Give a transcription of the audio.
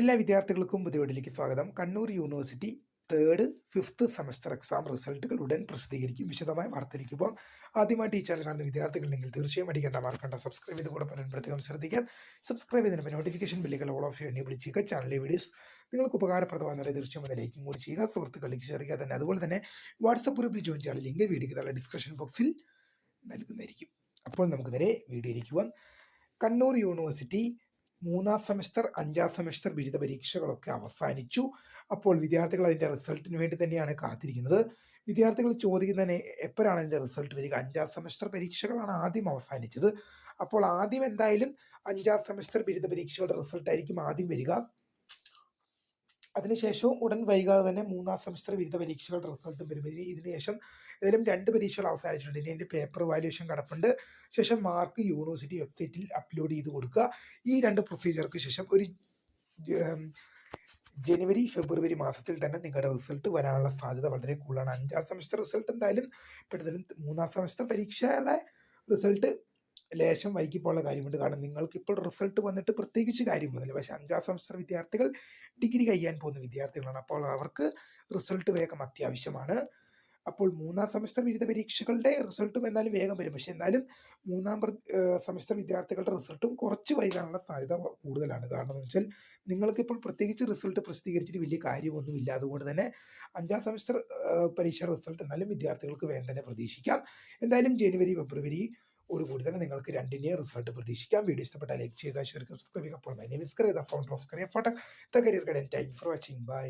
എല്ലാ വിദ്യാർത്ഥികൾക്കും പുതിയ വീട്ടിലേക്ക് സ്വാഗതം. Kannur university third fifth semester exam റിസൾട്ടുകൾ ഉടൻ പ്രസിദ്ധീകരിക്കും. വിശദമായ വാർത്തയിലേക്ക് പോകാം ആദ്യമായിട്ട് ഈ ചാനൽ കാണുന്ന വിദ്യാർത്ഥികളുണ്ടെങ്കിൽ തീർച്ചയായും അടിക്കേണ്ട മാർക്കണ്ട സബ്സ്ക്രൈബ് ചെയ്ത് കൂടെ പറയാൻ പ്രത്യേകം ശ്രദ്ധിക്കാം സബ്സ്ക്രൈബ് ചെയ്തതിന് നോട്ടിഫിക്കേഷൻ ബില്ലുകൾ ഓൾ ഓഫ് എനേബിൾ ചെയ്യുക. ചാനലിലെ വീഡിയോസ് നിങ്ങൾക്ക് ഉപകാരപ്രദമാകുന്നവരെ തീർച്ചയായും അത് ലൈക്കും കൂടി ചെയ്യുക. സുഹൃത്തുക്കളിലേക്ക് ഷെയർ ചെയ്യുക. തന്നെ അതുപോലെ തന്നെ വാട്സപ്പ് ഗ്രൂപ്പിൽ ജോയിൻ ചെയ്യാൻ ലിങ്ക് വീഡിയോക്ക് താഴെ ഡിസ്ക്രിപ്ഷൻ ബോക്സിൽ നൽകുന്നതായിരിക്കും. അപ്പോൾ നമുക്ക് നേരെ വീഡിയോയിലേക്ക് പോകാം കണ്ണൂർ യൂണിവേഴ്സിറ്റി മൂന്നാം സെമസ്റ്റർ അഞ്ചാം സെമസ്റ്റർ ബിരുദ പരീക്ഷകളൊക്കെ അവസാനിച്ചു. അപ്പോൾ വിദ്യാർത്ഥികൾ അതിന്റെ റിസൾട്ടിന് വേണ്ടി തന്നെയാണ് കാത്തിരിക്കുന്നത്. വിദ്യാർത്ഥികൾ ചോദിക്കുന്നതിന് എപ്പോഴാണ് അതിന്റെ റിസൾട്ട് വരിക? അഞ്ചാം സെമസ്റ്റർ പരീക്ഷകളാണ് ആദ്യം അവസാനിച്ചത്. അപ്പോൾ ആദ്യം എന്തായാലും അഞ്ചാം സെമസ്റ്റർ ബിരുദ പരീക്ഷകളുടെ റിസൾട്ട് ആയിരിക്കും ആദ്യം വരിക. അതിനുശേഷവും ഉടൻ വൈകാതെ തന്നെ മൂന്നാം സെമസ്റ്റർ ബിരുദ പരീക്ഷകളുടെ റിസൾട്ടും വരും ഇതിന് ഇതിനുശേഷം ഏതായാലും രണ്ട് പരീക്ഷകൾ അവസാനിച്ചിട്ടുണ്ട്. ഇനി അതിന്റെ പേപ്പർ വാല്യുവേഷൻ കിടപ്പുണ്ട്. ശേഷം മാർക്ക് യൂണിവേഴ്സിറ്റി വെബ്സൈറ്റിൽ അപ്ലോഡ് ചെയ്ത് കൊടുക്കുക. ഈ രണ്ട് പ്രൊസീജിയർക്ക് ശേഷം ഒരു ജനുവരി ഫെബ്രുവരി മാസത്തിൽ തന്നെ നിങ്ങളുടെ റിസൾട്ട് വരാനുള്ള സാധ്യത വളരെ കൂടുതലാണ്. അഞ്ചാം സെമസ്റ്റർ റിസൾട്ട് എന്തായാലും പെട്ടെന്ന് മൂന്നാം സെമസ്റ്റർ പരീക്ഷയുടെ റിസൾട്ട് ലേശം വൈകിപ്പോഴുള്ള കാര്യമുണ്ട്. കാരണം നിങ്ങൾക്ക് ഇപ്പോൾ റിസൾട്ട് വന്നിട്ട് പ്രത്യേകിച്ച് കാര്യമൊന്നുമില്ല. പക്ഷേ അഞ്ചാം സെമസ്റ്റർ വിദ്യാർത്ഥികൾ ഡിഗ്രി കഴിയാൻ പോകുന്ന വിദ്യാർത്ഥികളാണ്. അപ്പോൾ അവർക്ക് റിസൾട്ട് വേഗം അത്യാവശ്യമാണ്. അപ്പോൾ മൂന്നാം സെമസ്റ്റർ ബിരുദ പരീക്ഷകളുടെ റിസൾട്ടും എന്നാലും വേഗം വരും. പക്ഷേ എന്നാലും മൂന്നാം സെമസ്റ്റർ വിദ്യാർത്ഥികളുടെ റിസൾട്ടും കുറച്ച് വൈകാനുള്ള സാധ്യത കൂടുതലാണ്. കാരണം എന്ന് വെച്ചാൽ നിങ്ങൾക്ക് ഇപ്പോൾ പ്രത്യേകിച്ച് റിസൾട്ട് പ്രസിദ്ധീകരിച്ചിട്ട് വലിയ കാര്യമൊന്നുമില്ല. അതുകൊണ്ട് തന്നെ അഞ്ചാം സെമസ്റ്റർ പരീക്ഷ റിസൾട്ട് എന്നാലും വിദ്യാർത്ഥികൾക്ക് വേഗം തന്നെ പ്രതീക്ഷിക്കാം. എന്തായാലും ജനുവരി ഫെബ്രുവരി ഓടുകൂടി തന്നെ നിങ്ങൾക്ക് രണ്ടിനെയും റിസൾട്ട് പ്രതീക്ഷിക്കാം. വീഡിയോ ഇഷ്ടപ്പെട്ടാൽ ലൈക്ക് ചെയ്യുക ഷെയർ സബ്സ്ക്രൈബ് ചെയ്യുക. അപ്പോൾ my name Kariya the founder of Kariya photo the career guidance time for watching bye